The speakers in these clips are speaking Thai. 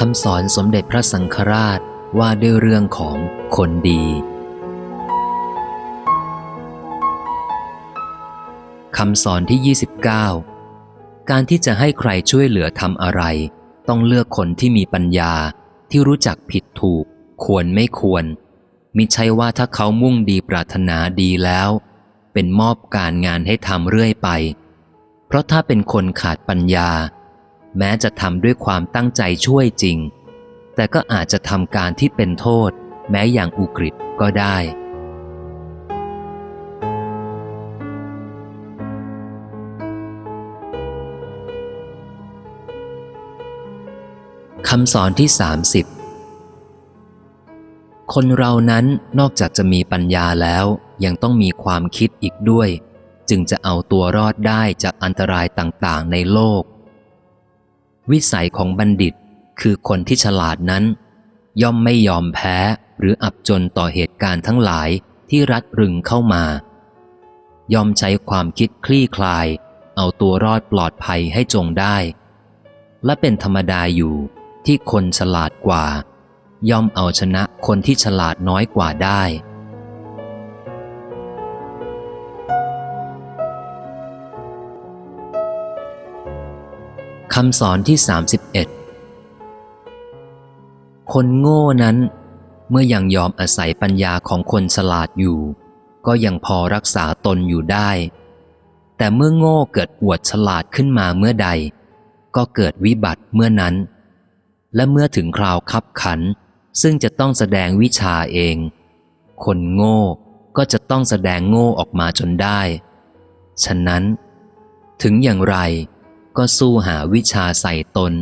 คำสอนสมเด็จพระสังฆราชว่าด้วยเรื่องของคนดี คำสอนที่ 29 การที่จะให้ใครช่วยเหลือทำอะไร ต้องเลือกคนที่มีปัญญาที่รู้จักผิดถูก ควรไม่ควร มิใช่ว่าถ้าเขามุ่งดีปรารถนาดีแล้ว เป็นมอบการงานให้ทำเรื่อยไป เพราะถ้าเป็นคนขาดปัญญา แม้จะทำด้วยความตั้งใจช่วยจริง แต่ก็อาจจะทำการที่เป็นโทษ แม้อย่างอุกฤษก็ได้ คำสอนที่ 30 คนเรานั้นนอกจากจะมีปัญญาแล้วยังต้องมีความคิดอีกด้วย จึงจะเอาตัวรอดได้จากอันตรายต่างๆในโลก วิสัยของบัณฑิตคือคนที่ฉลาดนั้น ย่อมไม่ยอมแพ้หรืออับจนต่อเหตุการณ์ทั้งหลายที่รัดรึงเข้ามายอมใช้ความคิดคลี่คลาย เอาตัวรอดปลอดภัยให้จงได้ และเป็นธรรมดาอยู่ที่คนฉลาดกว่า ย่อมเอาชนะคนที่ฉลาดน้อยกว่าได้ คำสอนที่ 31 คนโง่นั้น เมื่อยังยอมอาศัยปัญญาของคนฉลาดอยู่ ก็ยังพอรักษาตนอยู่ได้ แต่เมื่อโง่เกิดอวดฉลาดขึ้นมาเมื่อใด ก็เกิดวิบัติเมื่อนั้น และเมื่อถึงคราวคับขัน ซึ่งจะต้องแสดงวิชาเอง คนโง่ก็จะต้องแสดงโง่ออกมาจนได้ ฉะนั้น ถึงอย่างไร ก็สู้หาวิชาใส่ตน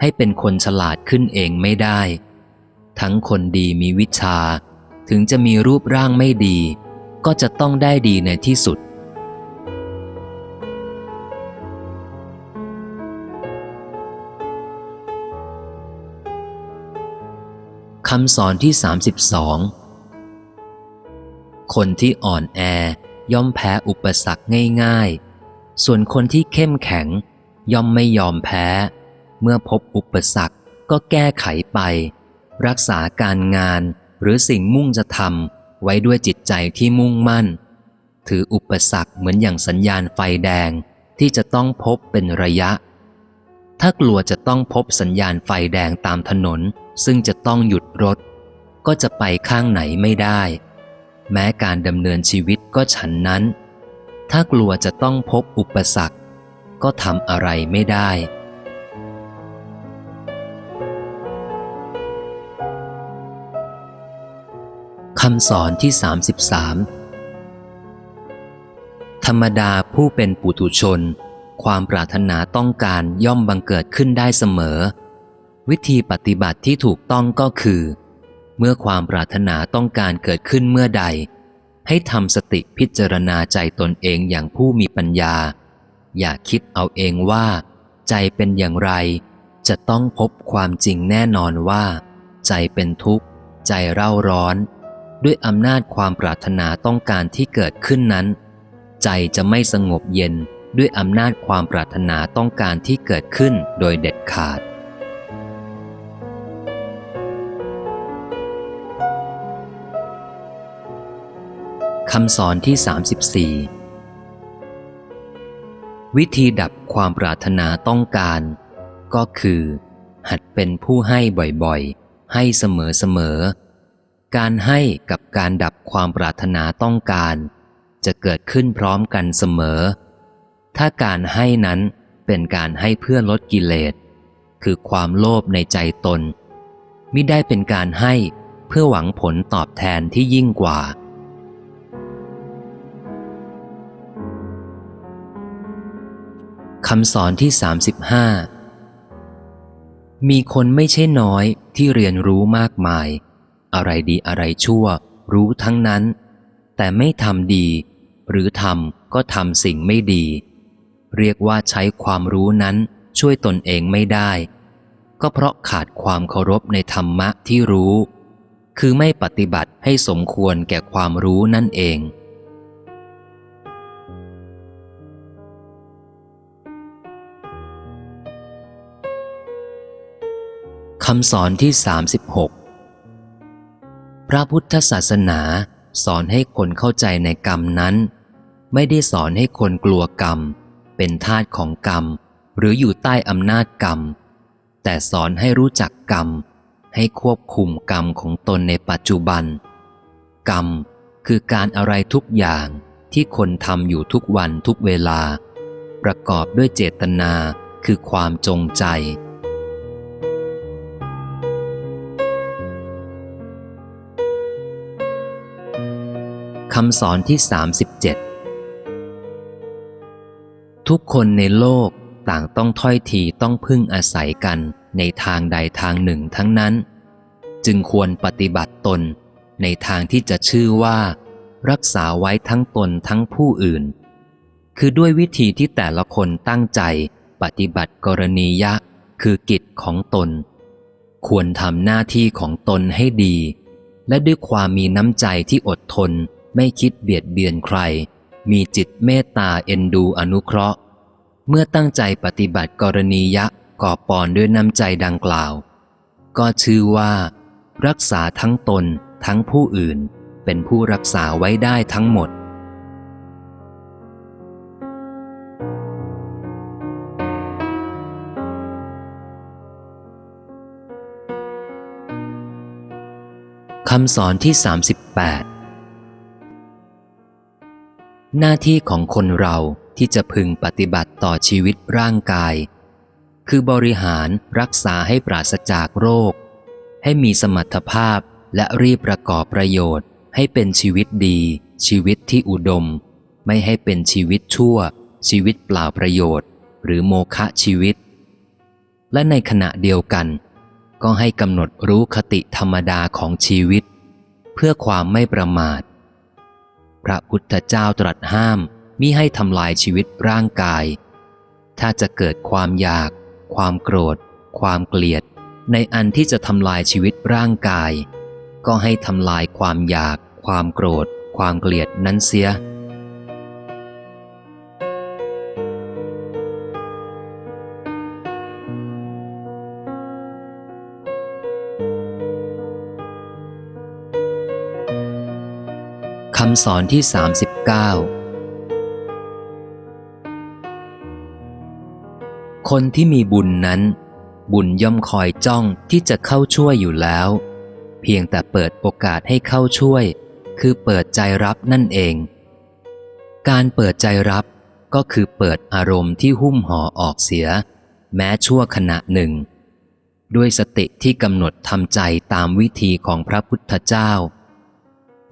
ให้เป็นคนฉลาดขึ้นเองไม่ได้ ทั้งคนดีมีวิชา ถึงจะมีรูปร่างไม่ดี ก็จะต้องได้ดีในที่สุด คำสอนที่ 32 คนที่อ่อนแอย่อมแพ้อุปสรรคง่าย ๆ ส่วนคนที่เข้มแข็ง ย่อมไม่ยอมแพ้ เมื่อพบอุปสรรคก็แก้ไขไป รักษาการงานหรือสิ่งมุ่งจะทำไว้ด้วยจิตใจที่มุ่งมั่น ถืออุปสรรคเหมือนอย่างสัญญาณไฟแดงที่จะต้องพบเป็นระยะ ถ้ากลัวจะต้องพบสัญญาณไฟแดงตามถนน ซึ่งจะต้องหยุดรถ ก็จะไปข้างไหนไม่ได้ แม้การดำเนินชีวิตก็ฉันนั้น ถ้ากลัวจะต้องพบอุปสรรค ก็ทำอะไรไม่ได้ คำสอนที่ 33 ธรรมดาผู้เป็นปุถุชน ความปรารถนาต้องการย่อมบังเกิดขึ้นได้เสมอ วิธีปฏิบัติที่ถูกต้องก็คือ เมื่อความปรารถนาต้องการเกิดขึ้นเมื่อใดให้ทำสติพิจารณาใจตนเองอย่างผู้มีปัญญา อย่าคิดเอาเองว่า ใจเป็นอย่างไร จะต้องพบความจริงแน่นอนว่า ใจเป็นทุกข์ ใจเร่าร้อน ด้วยอำนาจความปรารถนาต้องการที่เกิดขึ้นนั้น ใจจะไม่สงบเย็นด้วยอำนาจความปรารถนาต้องการที่เกิดขึ้นโดยเด็ดขาด คำสอนที่ 34 วิธีดับความปรารถนาต้องการ ก็คือ หัดเป็นผู้ให้บ่อยๆ ให้เสมอๆ การให้กับการดับความปรารถนาต้องการ จะเกิดขึ้นพร้อมกันเสมอ ถ้าการให้นั้นเป็นการให้เพื่อลดกิเลส คือความโลภในใจตน มิได้เป็นการให้เพื่อหวังผลตอบแทนที่ยิ่งกว่า คำสอนที่ 35 มีคนไม่ใช่น้อยที่เรียนรู้มากมาย อะไรดีอะไรชั่ว รู้ทั้งนั้น แต่ไม่ทำดี หรือทำก็ทำสิ่งไม่ดี เรียกว่าใช้ความรู้นั้นช่วยตนเองไม่ได้ ก็เพราะขาดความเคารพในธรรมะที่รู้ คือไม่ปฏิบัติให้สมควรแก่ความรู้นั่นเอง คำสอนที่ 36 พระพุทธศาสนาสอนให้คนเข้าใจในกรรมนั้น ไม่ได้สอนให้คนกลัวกรรม เป็นทาสของกรรม หรืออยู่ใต้อำนาจกรรม แต่สอนให้รู้จักกรรม ให้ควบคุมกรรมของตนในปัจจุบัน กรรมคือการอะไรทุกอย่างที่คนทำอยู่ทุกวันทุกเวลา ประกอบด้วยเจตนาคือความจงใจ คำสอนที่ 37 ทุกคนในโลกต่างต้องถ้อยทีต้องพึ่งอาศัยกันในทางใดทางหนึ่งทั้งนั้น จึงควรปฏิบัติตนในทางที่จะชื่อว่า รักษาไว้ทั้งตนทั้งผู้อื่น คือด้วยวิธีที่แต่ละคนตั้งใจปฏิบัติกรณียะคือกิจของตน ควรทำหน้าที่ของตนให้ดี และด้วยความมีน้ำใจที่อดทน ไม่คิดเบียดเบียนใคร มีจิตเมตตาเอ็นดูอนุเคราะห์ เมื่อตั้งใจปฏิบัติกรณียะก่อปอนด้วยน้ำใจดังกล่าว ก็ชื่อว่า รักษาทั้งตนทั้งผู้อื่น เป็นผู้รักษาไว้ได้ทั้งหมดคำสอนที่ 38 หน้าที่ของคนเราที่จะพึงปฏิบัติต่อชีวิตร่างกาย คือบริหารรักษาให้ปราศจากโรค ให้มีสมรรถภาพและรีบประกอบประโยชน์ ให้เป็นชีวิตดี ชีวิตที่อุดม ไม่ให้เป็นชีวิตชั่ว ชีวิตเปล่าประโยชน์ หรือโมฆะชีวิต และในขณะเดียวกัน ก็ให้กำหนดรู้คติธรรมดาของชีวิต เพื่อความไม่ประมาท พระพุทธเจ้าตรัสห้ามมิให้ทำลายชีวิตร่างกาย ถ้าจะเกิดความอยาก ความโกรธ ความเกลียด ในอันที่จะทำลายชีวิตร่างกาย ก็ให้ทำลายความอยาก ความโกรธ ความเกลียดนั้นเสียำสอนที่ 39 คนที่มีบุญนั้น บุญย่อมคอยจ้องที่จะเข้าช่วยอยู่แล้ว เพียงแต่เปิดโอกาสให้เข้าช่วย คือเปิดใจรับนั่นเอง การเปิดใจรับก็คือเปิดอารมณ์ที่หุ้มห่อออกเสีย แม้ชั่วขณะหนึ่ง ด้วยสติที่กำหนดทำใจตามวิธีของพระพุทธเจ้า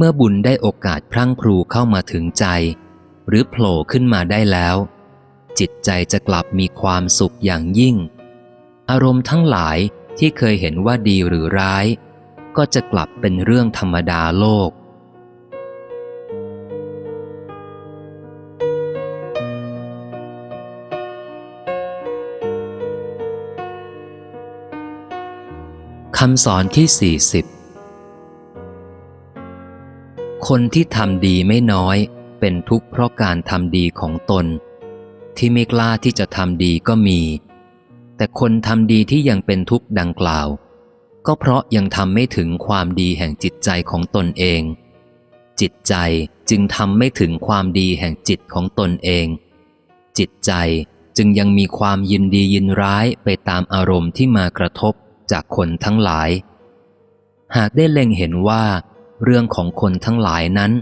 เมื่อบุญได้โอกาสพรั่งพรูเข้ามาถึงใจ หรือโผล่ขึ้นมาได้แล้ว จิตใจจะกลับมีความสุขอย่างยิ่ง อารมณ์ทั้งหลายที่เคยเห็นว่าดีหรือร้าย ก็จะกลับเป็นเรื่องธรรมดาโลกคำสอนที่ 40 คนที่ทำดีไม่น้อย เป็นทุกข์เพราะการทำดีของตน ที่ไม่กล้าที่จะทำดีก็มี แต่คนทำดีที่ยังเป็นทุกข์ดังกล่าว ก็เพราะยังทำไม่ถึงความดีแห่งจิตใจของตนเอง จิตใจจึงทำไม่ถึงความดีแห่งจิตของตนเอง จิตใจจึงยังมีความยินดียินร้ายไปตามอารมณ์ที่มากระทบจากคนทั้งหลาย หากได้เล็งเห็นว่า เรื่องของคนทั้งหลายนั้น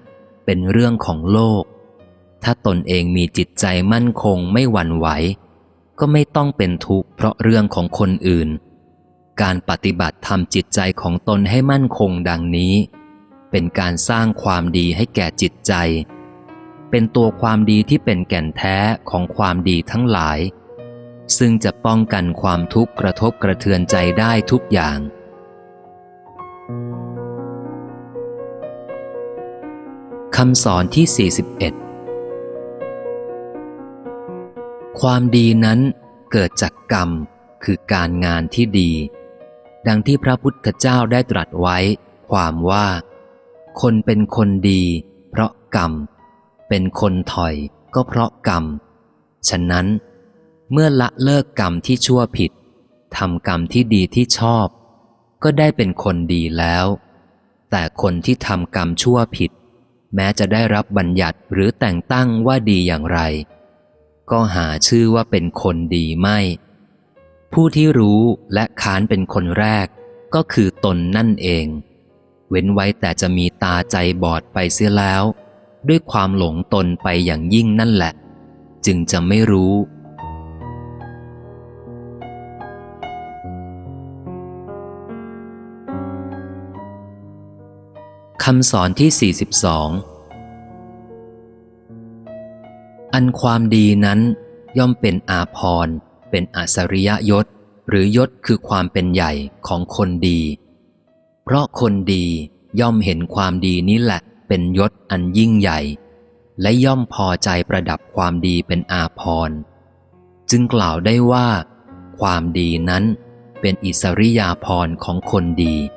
เป็นเรื่องของโลก ถ้าตนเองมีจิตใจมั่นคงไม่หวั่นไหว ก็ไม่ต้องเป็นทุกข์เพราะเรื่องของคนอื่น การปฏิบัติทำจิตใจของตนให้มั่นคงดังนี้ เป็นการสร้างความดีให้แก่จิตใจ เป็นตัวความดีที่เป็นแก่นแท้ของความดีทั้งหลาย ซึ่งจะป้องกันความทุกข์กระทบกระเทือนใจได้ทุกอย่าง คำสอนที่ 41 ความดีนั้นเกิดจากกรรมคือการงานที่ดี ดังที่พระพุทธเจ้าได้ตรัสไว้ ความว่า คนเป็นคนดี เพราะกรรม เป็นคนถอยก็เพราะกรรม ฉะนั้น เมื่อละเลิกกรรมที่ชั่วผิดทำกรรมที่ดีที่ชอบ ก็ได้เป็นคนดีแล้ว แต่คนที่ทำกรรมชั่วผิด แม้จะได้รับบัญญัติหรือแต่งตั้งว่าดีอย่างไร ก็หาชื่อว่าเป็นคนดีไม่ ผู้ที่รู้และค้านเป็นคนแรก ก็คือตนนั่นเอง เว้นไว้แต่จะมีตาใจบอดไปเสียแล้ว ด้วยความหลงตนไปอย่างยิ่งนั่นแหละ จึงจะไม่รู้ คำสอนที่ 42 อันความดีนั้นย่อมเป็นอาภรณ์เป็นอาสริยยศ หรือยศคือความเป็นใหญ่ของคนดี เพราะคนดีย่อมเห็นความดีนี้แหละเป็นยศอันยิ่งใหญ่ และย่อมพอใจประดับความดีเป็นอาภรณ์จึงกล่าวได้ว่า ความดีนั้นเป็นอิสริยาภรณ์ของคนดี「